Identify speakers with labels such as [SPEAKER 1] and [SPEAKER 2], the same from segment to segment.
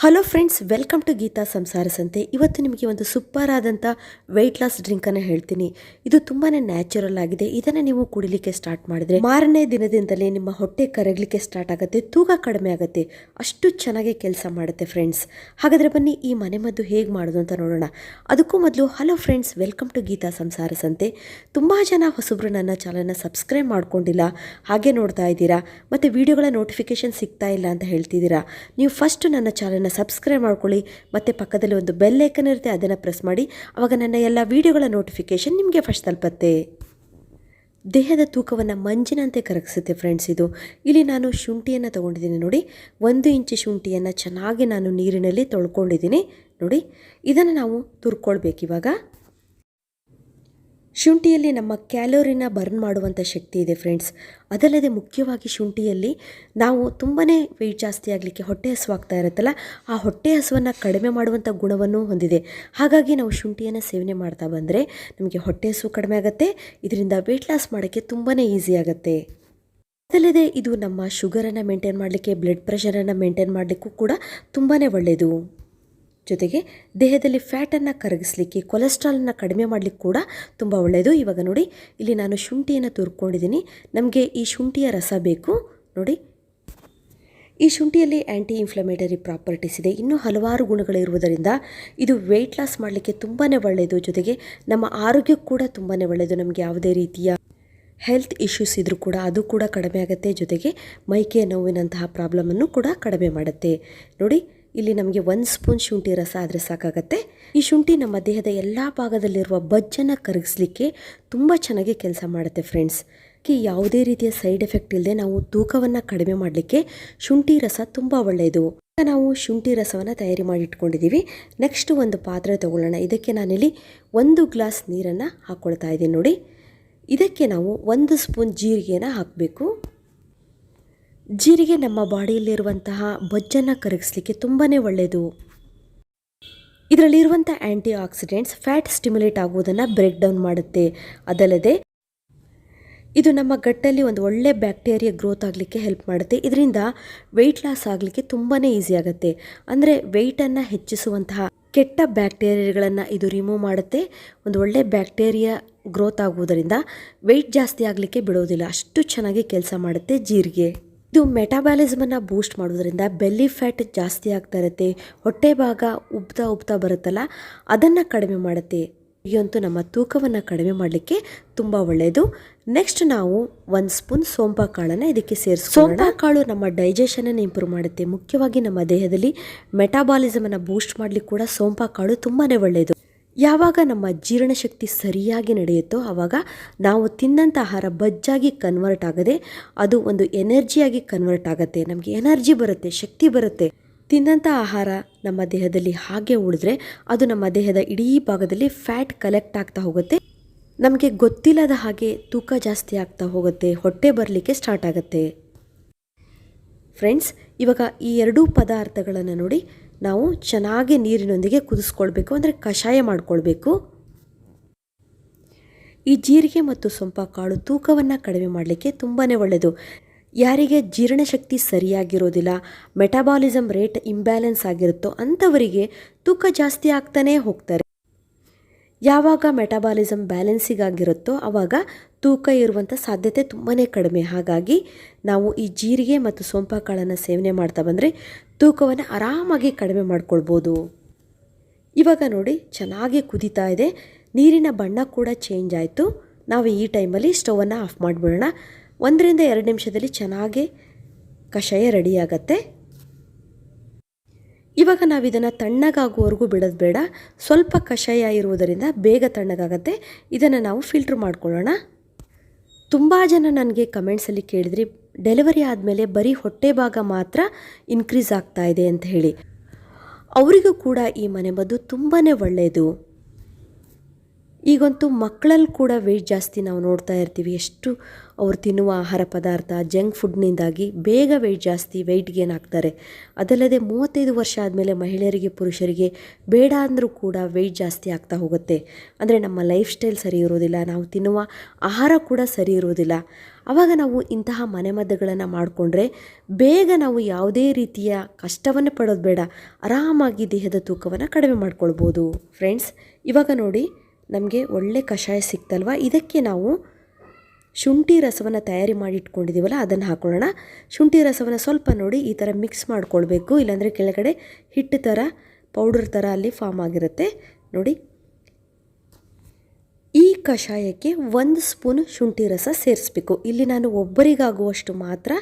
[SPEAKER 1] Hello friends welcome to Geetha Samsara Santhe ಇವತ್ತು ನಿಮಗೆ ಒಂದು ಸೂಪರ್ ಆದಂಥ ವೆಯ್ಟ್ ಲಾಸ್ ಡ್ರಿಂಕನ್ನು ಹೇಳ್ತೀನಿ ಇದು ತುಂಬಾ ನ್ಯಾಚುರಲ್ ಆಗಿದೆ ಇದನ್ನು ನೀವು ಕುಡಿಲಿಕ್ಕೆ ಸ್ಟಾರ್ಟ್ ಮಾಡಿದರೆ ಮಾರನೇ ದಿನದಿಂದಲೇ ನಿಮ್ಮ ಹೊಟ್ಟೆ ಕರಗಲಿಕ್ಕೆ ಸ್ಟಾರ್ಟ್ ಆಗುತ್ತೆ ತೂಕ ಕಡಿಮೆ ಆಗುತ್ತೆ ಅಷ್ಟು ಚೆನ್ನಾಗಿ ಕೆಲಸ ಮಾಡುತ್ತೆ ಫ್ರೆಂಡ್ಸ್ ಹಾಗಾದರೆ ಬನ್ನಿ ಈ ಮನೆಮದ್ದು ಹೇಗೆ ಮಾಡೋದು ಅಂತ ನೋಡೋಣ ಅದಕ್ಕೂ ಮೊದಲು hello friends welcome to Geetha Samsara Santhe ತುಂಬ ಜನ ಹೊಸಬ್ರು ನನ್ನ ಚಾನಲ್ನ ಸಬ್ಸ್ಕ್ರೈಬ್ ಮಾಡ್ಕೊಂಡಿಲ್ಲ ಹಾಗೆ ನೋಡ್ತಾ ಇದ್ದೀರಾ ಮತ್ತು ವಿಡಿಯೋಗಳ ನೋಟಿಫಿಕೇಶನ್ ಸಿಗ್ತಾ ಇಲ್ಲ ಅಂತ ಹೇಳ್ತಿದ್ದೀರಾ ನೀವು ಫಸ್ಟ್ ನನ್ನ ಚಾನಲ್ನ ಸಬ್ಸ್ಕ್ರೈಬ್ ಮಾಡ್ಕೊಳ್ಳಿ. ಮತ್ತು ಪಕ್ಕದಲ್ಲಿ ಒಂದು ಬೆಲ್ ಐಕನ್ ಇರುತ್ತೆ, ಅದನ್ನು ಪ್ರೆಸ್ ಮಾಡಿ. ಆವಾಗ ನನ್ನ ಎಲ್ಲ ವೀಡಿಯೋಗಳ ನೋಟಿಫಿಕೇಶನ್ ನಿಮಗೆ ಫಸ್ಟ್ ತಲುಪತ್ತೆ. ದೇಹದ ತೂಕವನ್ನು ಮಂಜಿನಂತೆ ಕರಗಿಸುತ್ತೆ ಫ್ರೆಂಡ್ಸ್ ಇದು. ಇಲ್ಲಿ ನಾನು ಶುಂಠಿಯನ್ನು ತೊಗೊಂಡಿದ್ದೀನಿ ನೋಡಿ. ಒಂದು ಇಂಚು ಶುಂಠಿಯನ್ನು ಚೆನ್ನಾಗಿ ನಾನು ನೀರಿನಲ್ಲಿ ತೊಳ್ಕೊಂಡಿದ್ದೀನಿ ನೋಡಿ. ಇದನ್ನು ನಾವು ತುರ್ಕೊಳ್ಬೇಕು ಇವಾಗ. ಶುಂಠಿಯಲ್ಲಿ ನಮ್ಮ ಕ್ಯಾಲೋರಿನ ಬರ್ನ್ ಮಾಡುವಂಥ ಶಕ್ತಿ ಇದೆ ಫ್ರೆಂಡ್ಸ್ ಅದಲ್ಲದೆ ಮುಖ್ಯವಾಗಿ ಶುಂಠಿಯಲ್ಲಿ ನಾವು ತುಂಬಾ ವೆಯ್ಟ್ ಜಾಸ್ತಿ ಆಗಲಿಕ್ಕೆ ಹೊಟ್ಟೆ ಹಸುವಾಗ್ತಾ ಇರುತ್ತಲ್ಲ, ಆ ಹೊಟ್ಟೆ ಹಸುವನ್ನು ಕಡಿಮೆ ಮಾಡುವಂಥ ಗುಣವನ್ನು ಹೊಂದಿದೆ. ಹಾಗಾಗಿ ನಾವು ಶುಂಠಿಯನ್ನು ಸೇವನೆ ಮಾಡ್ತಾ ಬಂದರೆ ನಮಗೆ ಹೊಟ್ಟೆ ಹಸು ಕಡಿಮೆ ಆಗುತ್ತೆ, ಇದರಿಂದ ವೆಯ್ಟ್ ಲಾಸ್ ಮಾಡೋಕ್ಕೆ ತುಂಬಾ ಈಸಿ ಆಗುತ್ತೆ. ಅದಲ್ಲದೆ ಇದು ನಮ್ಮ ಶುಗರನ್ನು ಮೇಂಟೈನ್ ಮಾಡಲಿಕ್ಕೆ ಬ್ಲಡ್ ಪ್ರೆಷರನ್ನು ಮೇಂಟೈನ್ ಮಾಡಲಿಕ್ಕೂ ಕೂಡ ತುಂಬಾ ಒಳ್ಳೆಯದು ಜೊತೆಗೆ ದೇಹದಲ್ಲಿ ಫ್ಯಾಟನ್ನು ಕರಗಿಸ್ಲಿಕ್ಕೆ ಕೊಲೆಸ್ಟ್ರಾಲನ್ನು ಕಡಿಮೆ ಮಾಡಲಿಕ್ಕೆ ಕೂಡ ತುಂಬ ಒಳ್ಳೆಯದು. ಇವಾಗ ನೋಡಿ, ಇಲ್ಲಿ ನಾನು ಶುಂಠಿಯನ್ನು ತುರ್ಕೊಂಡಿದ್ದೀನಿ. ನಮಗೆ ಈ ಶುಂಠಿಯ ರಸ ಬೇಕು. ನೋಡಿ. ಈ ಶುಂಠಿಯಲ್ಲಿ ಆ್ಯಂಟಿ ಇನ್ಫ್ಲಮೇಟರಿ ಪ್ರಾಪರ್ಟೀಸ್ ಇದೆ. ಇನ್ನೂ ಹಲವಾರು ಗುಣಗಳಿರುವುದರಿಂದ ಇದು ವೆಯ್ಟ್ ಲಾಸ್ ಮಾಡಲಿಕ್ಕೆ ತುಂಬಾ ಒಳ್ಳೆಯದು. ಜೊತೆಗೆ ನಮ್ಮ ಆರೋಗ್ಯಕ್ಕೂ ಕೂಡ ತುಂಬಾ ಒಳ್ಳೆಯದು. ನಮಗೆ ಯಾವುದೇ ರೀತಿಯ ಹೆಲ್ತ್ ಇಶ್ಯೂಸ್ ಇದ್ದರೂ ಕೂಡ ಅದು ಕೂಡ ಕಡಿಮೆ ಆಗುತ್ತೆ. ಜೊತೆಗೆ ಮೈಕೆ ನೋವಿನಂತಹ ಪ್ರಾಬ್ಲಮನ್ನು ಕೂಡ ಕಡಿಮೆ ಮಾಡುತ್ತೆ. ನೋಡಿ. ಇಲ್ಲಿ ನಮಗೆ ಒಂದು ಸ್ಪೂನ್ ಶುಂಠಿ ರಸ ಆದರೆ ಸಾಕಾಗತ್ತೆ. ಈ ಶುಂಠಿ ನಮ್ಮ ದೇಹದ ಎಲ್ಲ ಭಾಗದಲ್ಲಿರುವ ಬಜ್ಜನ್ನು ಕರಗಿಸ್ಲಿಕ್ಕೆ ತುಂಬ ಚೆನ್ನಾಗಿ ಕೆಲಸ ಮಾಡುತ್ತೆ ಫ್ರೆಂಡ್ಸ್ ಕಿ ಯಾವುದೇ ರೀತಿಯ ಸೈಡ್ ಎಫೆಕ್ಟ್ ಇಲ್ಲದೆ ನಾವು ತೂಕವನ್ನು ಕಡಿಮೆ ಮಾಡಲಿಕ್ಕೆ ಶುಂಠಿ ರಸ ತುಂಬ ಒಳ್ಳೆಯದು. ನಾವು ಶುಂಠಿ ರಸವನ್ನು ತಯಾರಿ ಮಾಡಿ ಇಟ್ಕೊಂಡಿದ್ದೀವಿ ನೆಕ್ಸ್ಟ್ ಒಂದು ಪಾತ್ರೆ ತಗೊಳ್ಳೋಣ. ಇದಕ್ಕೆ ನಾನಿಲ್ಲಿ ಒಂದು ಗ್ಲಾಸ್ ನೀರನ್ನು ಹಾಕ್ಕೊಳ್ತಾ ಇದ್ದೀನಿ ನೋಡಿ. ಇದಕ್ಕೆ ನಾವು ಒಂದು ಸ್ಪೂನ್ ಜೀರಿಗೆನ ಹಾಕಬೇಕು. ಜೀರಿಗೆ ನಮ್ಮ ಬಾಡಿಯಲ್ಲಿರುವಂತಹ ಬೊಜ್ಜನ್ನು ಕರಗಿಸ್ಲಿಕ್ಕೆ ತುಂಬಾ ಒಳ್ಳೆಯದು ಇದರಲ್ಲಿರುವಂಥ ಆ್ಯಂಟಿ ಆಕ್ಸಿಡೆಂಟ್ಸ್ ಫ್ಯಾಟ್ ಸ್ಟಿಮ್ಯುಲೇಟ್ ಆಗುವುದನ್ನು ಬ್ರೇಕ್ ಡೌನ್ ಮಾಡುತ್ತೆ. ಅದಲ್ಲದೆ ಇದು ನಮ್ಮ ಗಟ್ಟಲ್ಲಿ ಒಂದು ಒಳ್ಳೆ ಬ್ಯಾಕ್ಟೀರಿಯಾ ಗ್ರೋತ್ ಆಗಲಿಕ್ಕೆ ಹೆಲ್ಪ್ ಮಾಡುತ್ತೆ. ಇದರಿಂದ ವೆಯ್ಟ್ ಲಾಸ್ ಆಗಲಿಕ್ಕೆ ತುಂಬಾ ಈಸಿ ಆಗುತ್ತೆ. ಅಂದರೆ ವೆಯ್ಟನ್ನು ಹೆಚ್ಚಿಸುವಂತಹ ಕೆಟ್ಟ ಬ್ಯಾಕ್ಟೀರಿಯಾಗಳನ್ನು ಇದು ರಿಮೂವ್ ಮಾಡುತ್ತೆ. ಒಂದು ಒಳ್ಳೆ ಬ್ಯಾಕ್ಟೀರಿಯಾ ಗ್ರೋತ್ ಆಗುವುದರಿಂದ ವೆಯ್ಟ್ ಜಾಸ್ತಿ ಆಗಲಿಕ್ಕೆ ಬಿಡೋದಿಲ್ಲ ಅಷ್ಟು ಚೆನ್ನಾಗಿ ಕೆಲಸ ಮಾಡುತ್ತೆ ಜೀರಿಗೆ. ಇದು ಮೆಟಾಬಾಲಿಸಮನ್ನು ಬೂಸ್ಟ್ ಮಾಡೋದ್ರಿಂದ ಬೆಲ್ಲಿ ಫ್ಯಾಟ್ ಜಾಸ್ತಿ ಆಗ್ತಾ ಇರುತ್ತೆ, ಹೊಟ್ಟೆ ಭಾಗ ಉಬ್ತಾ ಉಬ್ತಾ ಬರುತ್ತಲ್ಲ, ಅದನ್ನು ಕಡಿಮೆ ಮಾಡುತ್ತೆ. ಈಗಂತೂ ನಮ್ಮ ತೂಕವನ್ನು ಕಡಿಮೆ ಮಾಡಲಿಕ್ಕೆ ತುಂಬ ಒಳ್ಳೆಯದು ನೆಕ್ಸ್ಟ್ ನಾವು ಒಂದು ಸ್ಪೂನ್ ಸೋಂಪಾ ಕಾಳನ್ನು ಇದಕ್ಕೆ ಸೇರಿಸಿ ಸೋಂಪಾ ಕಾಳು ನಮ್ಮ ಡೈಜೆಷನನ್ನು ಇಂಪ್ರೂವ್ ಮಾಡುತ್ತೆ. ಮುಖ್ಯವಾಗಿ ನಮ್ಮ ದೇಹದಲ್ಲಿ ಮೆಟಾಬಾಲಿಸಮನ್ನು ಬೂಸ್ಟ್ ಮಾಡಲಿಕ್ಕೆ ಕೂಡ ಸೋಂಪಾ ಕಾಳು ತುಂಬಾ ಒಳ್ಳೆಯದು ಯಾವಾಗ ನಮ್ಮ ಜೀರ್ಣಶಕ್ತಿ ಸರಿಯಾಗಿ ನಡೆಯುತ್ತೋ ಆವಾಗ ನಾವು ತಿನ್ನಂಥ ಆಹಾರ ಬಜ್ಜಾಗಿ ಕನ್ವರ್ಟ್ ಆಗದೆ ಅದು ಒಂದು ಎನರ್ಜಿಯಾಗಿ ಕನ್ವರ್ಟ್ ಆಗುತ್ತೆ. ನಮಗೆ ಎನರ್ಜಿ ಬರುತ್ತೆ, ಶಕ್ತಿ ಬರುತ್ತೆ. ತಿನ್ನಂಥ ಆಹಾರ ನಮ್ಮ ದೇಹದಲ್ಲಿ ಹಾಗೆ ಉಳಿದ್ರೆ ಅದು ನಮ್ಮ ದೇಹದ ಇಡೀ ಭಾಗದಲ್ಲಿ ಫ್ಯಾಟ್ ಕಲೆಕ್ಟ್ ಆಗ್ತಾ ಹೋಗುತ್ತೆ. ನಮಗೆ ಗೊತ್ತಿಲ್ಲದ ಹಾಗೆ ತೂಕ ಜಾಸ್ತಿ ಆಗ್ತಾ ಹೋಗುತ್ತೆ, ಹೊಟ್ಟೆ ಬರಲಿಕ್ಕೆ ಸ್ಟಾರ್ಟ್ ಆಗುತ್ತೆ. ಫ್ರೆಂಡ್ಸ್ ಇವಾಗ ಈ ಎರಡೂ ಪದಾರ್ಥಗಳನ್ನು ನೋಡಿ ನಾವು ಚೆನ್ನಾಗಿ ನೀರಿನೊಂದಿಗೆ ಕುದಿಸ್ಕೊಳ್ಬೇಕು, ಅಂದರೆ ಕಷಾಯ ಮಾಡಿಕೊಳ್ಬೇಕು. ಈ ಜೀರಿಗೆ ಮತ್ತು ಸೊಂಪ ಕಾಳು ತೂಕವನ್ನು ಕಡಿಮೆ ಮಾಡಲಿಕ್ಕೆ ತುಂಬಾ ಒಳ್ಳೆಯದು ಯಾರಿಗೆ ಜೀರ್ಣಶಕ್ತಿ ಸರಿಯಾಗಿರೋದಿಲ್ಲ ಮೆಟಾಬಾಲಿಸಮ್ ರೇಟ್ ಇಂಬ್ಯಾಲೆನ್ಸ್ ಆಗಿರುತ್ತೋ ಅಂಥವರಿಗೆ ತೂಕ ಜಾಸ್ತಿ ಆಗ್ತಾನೇ ಹೋಗ್ತಾರೆ. ಯಾವಾಗ ಮೆಟಾಬಾಲಿಸಮ್ ಬ್ಯಾಲೆನ್ಸಿಗಾಗಿರುತ್ತೋ ಆವಾಗ ತೂಕ ಇರುವಂಥ ಸಾಧ್ಯತೆ ತುಂಬಾ ಕಡಿಮೆ. ಹಾಗಾಗಿ ನಾವು ಈ ಜೀರಿಗೆ ಮತ್ತು ಸೋಂಪಾ ಕಾಳನ್ನು ಸೇವನೆ ಮಾಡ್ತಾ ಬಂದರೆ ತೂಕವನ್ನು ಆರಾಮಾಗಿ ಕಡಿಮೆ ಮಾಡ್ಕೊಳ್ಬೋದು. ಇವಾಗ ನೋಡಿ, ಚೆನ್ನಾಗಿ ಕುದೀತಾ ಇದೆ. ನೀರಿನ ಬಣ್ಣ ಕೂಡ ಚೇಂಜ್ ಆಯಿತು. ನಾವು ಈ ಟೈಮಲ್ಲಿ ಸ್ಟವನ್ನು ಆಫ್ ಮಾಡಿಬಿಡೋಣ. ಒಂದರಿಂದ ಎರಡು ನಿಮಿಷದಲ್ಲಿ ಚೆನ್ನಾಗಿ ಕಷಾಯ ರೆಡಿ ಆಗತ್ತೆ. ಇವಾಗ ನಾವು ಇದನ್ನು ತಣ್ಣಗಾಗುವವರೆಗೂ ಬಿಡೋದು ಬೇಡ. ಸ್ವಲ್ಪ ಕಷಾಯ ಇರುವುದರಿಂದ ಬೇಗ ತಣ್ಣಗಾಗತ್ತೆ. ಇದನ್ನು ನಾವು ಫಿಲ್ಟ್ರ್ ಮಾಡ್ಕೊಳ್ಳೋಣ. ತುಂಬ ಜನ ನನಗೆ ಕಮೆಂಟ್ಸಲ್ಲಿ ಕೇಳಿದ್ರಿ ಡೆಲಿವರಿ ಆದಮೇಲೆ ಬರೀ ಹೊಟ್ಟೆ ಭಾಗ ಮಾತ್ರ ಇನ್ಕ್ರೀಸ್ ಆಗ್ತಾ ಇದೆ ಅಂತ ಹೇಳಿ. ಅವರಿಗೂ ಕೂಡ ಈ ಮನೆಮದ್ದು ತುಂಬಾ ಒಳ್ಳೆಯದು. ಈಗಂತೂ ಮಕ್ಕಳಲ್ಲಿ ಕೂಡ ವೆಯ್ಟ್ ಜಾಸ್ತಿ ನಾವು ನೋಡ್ತಾ ಇರ್ತೀವಿ. ಎಷ್ಟು ಅವ್ರು ತಿನ್ನುವ ಆಹಾರ ಪದಾರ್ಥ ಜಂಕ್ ಫುಡ್ನಿಂದಾಗಿ ಬೇಗ ವೆಯ್ಟ್ ಜಾಸ್ತಿ ವೆಯ್ಟ್ ಗೇನ್ ಆಗ್ತಾರೆ. ಅದಲ್ಲದೆ ಮೂವತ್ತೈದು ವರ್ಷ ಆದಮೇಲೆ ಮಹಿಳೆಯರಿಗೆ, ಪುರುಷರಿಗೆ ಬೇಡ ಅಂದರೂ ಕೂಡ ವೆಯ್ಟ್ ಜಾಸ್ತಿ ಆಗ್ತಾ ಹೋಗುತ್ತೆ. ಅಂದರೆ ನಮ್ಮ ಲೈಫ್ ಸ್ಟೈಲ್ ಸರಿ ಇರೋದಿಲ್ಲ ನಾವು ತಿನ್ನುವ ಆಹಾರ ಕೂಡ ಸರಿ ಇರೋದಿಲ್ಲ ಆವಾಗ ನಾವು ಇಂತಹ ಮನೆಮದ್ದುಗಳನ್ನು ಮಾಡಿಕೊಂಡ್ರೆ ಬೇಗ ನಾವು ಯಾವುದೇ ರೀತಿಯ ಕಷ್ಟವನ್ನು ಪಡೋದು ಬೇಡ. ಆರಾಮಾಗಿ ದೇಹದ ತೂಕವನ್ನು ಕಡಿಮೆ ಮಾಡ್ಕೊಳ್ಬೋದು. ಫ್ರೆಂಡ್ಸ್ ಇವಾಗ ನೋಡಿ ನಮಗೆ ಒಳ್ಳೆ ಕಷಾಯ ಸಿಕ್ತಲ್ವ? ಇದಕ್ಕೆ ನಾವು ಶುಂಠಿ ರಸವನ್ನು ತಯಾರಿ ಮಾಡಿ ಇಟ್ಕೊಂಡಿದ್ದೀವಲ್ಲ ಅದನ್ನು ಹಾಕೊಳ್ಳೋಣ. ಶುಂಠಿ ರಸವನ್ನು ಸ್ವಲ್ಪ ನೋಡಿ ಈ ಥರ ಮಿಕ್ಸ್ ಮಾಡ್ಕೊಳ್ಬೇಕು. ಇಲ್ಲಾಂದರೆ ಕೆಳಗಡೆ ಹಿಟ್ಟು ಥರ ಪೌಡರ್ ಥರ ಅಲ್ಲಿ ಫಾರ್ಮ್ ಆಗಿರುತ್ತೆ. ನೋಡಿ. ಈ ಕಷಾಯಕ್ಕೆ ಒಂದು ಸ್ಪೂನ್ ಶುಂಠಿ ರಸ ಸೇರಿಸ್ಬೇಕು. ಇಲ್ಲಿ ನಾನು ಒಬ್ಬರಿಗಾಗುವಷ್ಟು ಮಾತ್ರ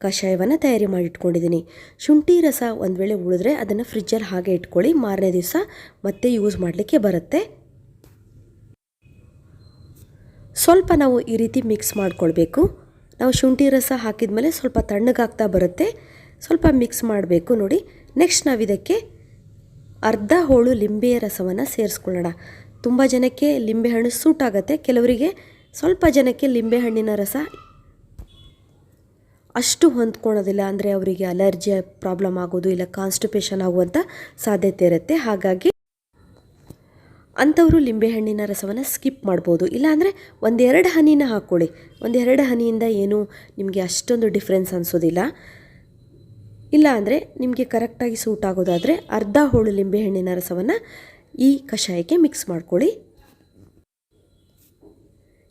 [SPEAKER 1] ಕಷಾಯವನ್ನು ತಯಾರಿ ಮಾಡಿ ಇಟ್ಕೊಂಡಿದ್ದೀನಿ ಶುಂಠಿ ರಸ ಒಂದು ವೇಳೆ ಉಳಿದ್ರೆ ಅದನ್ನು ಫ್ರಿಜ್ಜಲ್ಲಿ ಹಾಗೆ ಇಟ್ಕೊಳ್ಳಿ. ಮಾರನೇ ದಿವಸ ಮತ್ತೆ ಯೂಸ್ ಮಾಡಲಿಕ್ಕೆ ಬರುತ್ತೆ. ಸ್ವಲ್ಪ ನಾವು ಈ ರೀತಿ ಮಿಕ್ಸ್ ಮಾಡಿಕೊಳ್ಬೇಕು. ನಾವು ಶುಂಠಿ ರಸ ಹಾಕಿದ ಮೇಲೆ ಸ್ವಲ್ಪ ತಣ್ಣಗಾಗ್ತಾ ಬರುತ್ತೆ. ಸ್ವಲ್ಪ ಮಿಕ್ಸ್ ಮಾಡಬೇಕು ನೋಡಿ. ನೆಕ್ಸ್ಟ್ ನಾವು ಇದಕ್ಕೆ ಅರ್ಧ ಹೋಳು ಲಿಂಬೆಯ ರಸವನ್ನು ಸೇರಿಸ್ಕೊಳ್ಳೋಣ. ತುಂಬ ಜನಕ್ಕೆ ಲಿಂಬೆಹಣ್ಣು ಸೂಟ್ ಆಗುತ್ತೆ. ಕೆಲವರಿಗೆ ಸ್ವಲ್ಪ ಜನಕ್ಕೆ ಲಿಂಬೆಹಣ್ಣಿನ ರಸ ಅಷ್ಟು ಹೊಂದ್ಕೊಳೋದಿಲ್ಲ ಅಂದರೆ ಅವರಿಗೆ ಅಲರ್ಜಿ ಪ್ರಾಬ್ಲಮ್ ಆಗೋದು ಇಲ್ಲ ಕಾನ್ಸ್ಟಿಪೇಷನ್ ಆಗುವಂಥ ಸಾಧ್ಯತೆ ಇರುತ್ತೆ. ಹಾಗಾಗಿ ಅಂಥವರು ಲಿಂಬೆಹಣ್ಣಿನ ರಸವನ್ನು ಸ್ಕಿಪ್ ಮಾಡ್ಬೋದು. ಇಲ್ಲಾಂದರೆ ಒಂದೆರಡು ಹನಿನ ಹಾಕ್ಕೊಳ್ಳಿ. ಒಂದೆರಡು ಹನಿಯಿಂದ ಏನು ನಿಮಗೆ ಅಷ್ಟೊಂದು ಡಿಫ್ರೆನ್ಸ್ ಅನಿಸೋದಿಲ್ಲ. ಇಲ್ಲಾಂದರೆ ನಿಮಗೆ ಕರೆಕ್ಟಾಗಿ ಸೂಟ್ ಆಗೋದಾದರೆ ಅರ್ಧ ಹೋಳು ಲಿಂಬೆಹಣ್ಣಿನ ರಸವನ್ನು ಈ ಕಷಾಯಕ್ಕೆ ಮಿಕ್ಸ್ ಮಾಡ್ಕೊಳ್ಳಿ.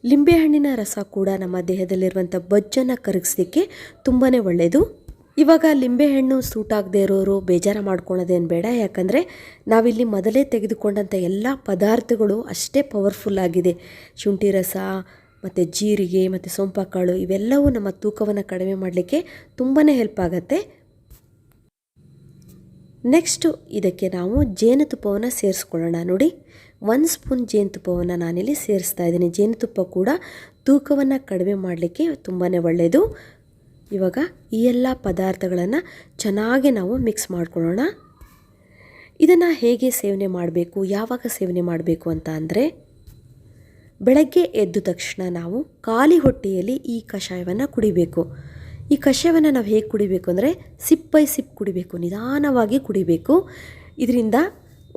[SPEAKER 1] ಲಿಂಬೆಹಣ್ಣಿನ ರಸ ಕೂಡ ನಮ್ಮ ದೇಹದಲ್ಲಿರುವಂಥ ಬೊಜ್ಜನ್ನು ಕರಗಿಸಲಿಕ್ಕೆ ತುಂಬಾ ಒಳ್ಳೆಯದು ಇವಾಗ ಲಿಂಬೆಹಣ್ಣು ಸೂಟ್ ಆಗದೆ ಇರೋರು ಬೇಜಾರು ಮಾಡ್ಕೊಳ್ಳೋದೇನು ಬೇಡ. ಯಾಕಂದರೆ ನಾವಿಲ್ಲಿ ಮೊದಲೇ ತೆಗೆದುಕೊಂಡಂಥ ಎಲ್ಲ ಪದಾರ್ಥಗಳು ಅಷ್ಟೇ ಪವರ್ಫುಲ್ ಆಗಿದೆ. ಶುಂಠಿ ರಸ, ಮತ್ತು ಜೀರಿಗೆ, ಮತ್ತು ಸೊಂಪಕಾಳು ಇವೆಲ್ಲವೂ ನಮ್ಮ ತೂಕವನ್ನು ಕಡಿಮೆ ಮಾಡಲಿಕ್ಕೆ ತುಂಬಾ ಹೆಲ್ಪ್ ಆಗುತ್ತೆ. ನೆಕ್ಸ್ಟು ಇದಕ್ಕೆ ನಾವು ಜೇನುತುಪ್ಪವನ್ನು ಸೇರಿಸ್ಕೊಳ್ಳೋಣ ನೋಡಿ. ಒಂದು ಸ್ಪೂನ್ ಜೇನುತುಪ್ಪವನ್ನು ನಾನಿಲ್ಲಿ ಸೇರಿಸ್ತಾ ಇದ್ದೀನಿ. ಜೇನುತುಪ್ಪ ಕೂಡ ತೂಕವನ್ನು ಕಡಿಮೆ ಮಾಡಲಿಕ್ಕೆ ತುಂಬಾ ಒಳ್ಳೆಯದು ಇವಾಗ ಈ ಎಲ್ಲ ಪದಾರ್ಥಗಳನ್ನು ಚೆನ್ನಾಗಿ ನಾವು ಮಿಕ್ಸ್ ಮಾಡ್ಕೊಳ್ಳೋಣ. ಇದನ್ನು ಹೇಗೆ ಸೇವನೆ ಮಾಡಬೇಕು, ಯಾವಾಗ ಸೇವನೆ ಮಾಡಬೇಕು ಅಂತ ಅಂದರೆ, ಬೆಳಗ್ಗೆ ಎದ್ದ ತಕ್ಷಣ ನಾವು ಖಾಲಿ ಹೊಟ್ಟೆಯಲ್ಲಿ ಈ ಕಷಾಯವನ್ನು ಕುಡಿಬೇಕು. ಈ ಕಷಾಯವನ್ನು ನಾವು ಹೇಗೆ ಕುಡಿಬೇಕು ಅಂದರೆ ಸಿಪ್ಪೈ ಸಿಪ್ಪು ಸಿಪ್ ಕುಡಿಬೇಕು, ನಿಧಾನವಾಗಿ ಕುಡಿಬೇಕು. ಇದರಿಂದ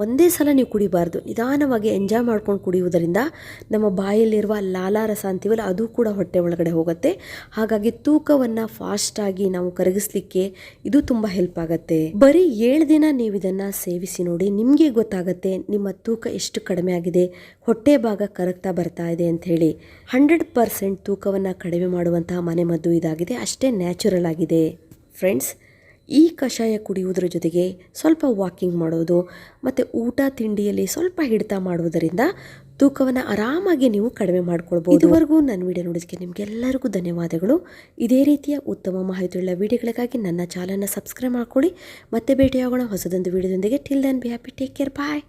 [SPEAKER 1] ಒಂದೇ ಸಲ ನೀವು ಕುಡಿಬಾರ್ದು. ನಿಧಾನವಾಗಿ ಎಂಜಾಯ್ ಮಾಡ್ಕೊಂಡು ಕುಡಿಯುವುದರಿಂದ ನಮ್ಮ ಬಾಯಲ್ಲಿರುವ ಲಾಲಾರಸ ಅಂತೀವಲ್ಲ, ಅದು ಕೂಡ ಹೊಟ್ಟೆ ಒಳಗಡೆ ಹೋಗುತ್ತೆ. ಹಾಗಾಗಿ ತೂಕವನ್ನು ಫಾಸ್ಟಾಗಿ ನಾವು ಕರಗಿಸ್ಲಿಕ್ಕೆ ಇದು ತುಂಬ ಹೆಲ್ಪ್ ಆಗುತ್ತೆ. ಬರೀ ಏಳು ದಿನ ನೀವು ಇದನ್ನು ಸೇವಿಸಿ ನೋಡಿ ನಿಮಗೆ ಗೊತ್ತಾಗುತ್ತೆ ನಿಮ್ಮ ತೂಕ ಎಷ್ಟು ಕಡಿಮೆ ಆಗಿದೆ, ಹೊಟ್ಟೆ ಭಾಗ ಕರಗ್ತಾ ಬರ್ತಾ ಇದೆ ಅಂತ ಹೇಳಿ. ಹಂಡ್ರೆಡ್ ಪರ್ಸೆಂಟ್ ತೂಕವನ್ನು ಕಡಿಮೆ ಮಾಡುವಂತಹ ಮನೆಮದ್ದು ಇದಾಗಿದೆ, ಅಷ್ಟೇ ನ್ಯಾಚುರಲ್ ಆಗಿದೆ. ಫ್ರೆಂಡ್ಸ್ ಈ ಕಷಾಯ ಕುಡಿಯುವುದರ ಜೊತೆಗೆ ಸ್ವಲ್ಪ ವಾಕಿಂಗ್ ಮಾಡೋದು ಮತ್ತು ಊಟ ತಿಂಡಿಯಲ್ಲಿ ಸ್ವಲ್ಪ ಹಿಡಿತ ಮಾಡುವುದರಿಂದ ತೂಕವನ್ನು ಆರಾಮಾಗಿ ನೀವು ಕಡಿಮೆ ಮಾಡ್ಕೊಳ್ಬೋದು. ಇದುವರೆಗೂ ನನ್ನ ವಿಡಿಯೋ ನೋಡೋದಕ್ಕೆ ನಿಮಗೆಲ್ಲರಿಗೂ ಧನ್ಯವಾದಗಳು. ಇದೇ ರೀತಿಯ ಉತ್ತಮ ಮಾಹಿತಿಯುಳ್ಳ ವಿಡಿಯೋಗಳಿಗಾಗಿ ನನ್ನ ಚಾನಲ್ನ ಸಬ್ಸ್ಕ್ರೈಬ್ ಮಾಡ್ಕೊಳ್ಳಿ. ಮತ್ತೆ ಭೇಟಿಯಾಗೋಣ ಹೊಸದೊಂದು ವಿಡಿಯೋದೊಂದಿಗೆ till then be happy take care bye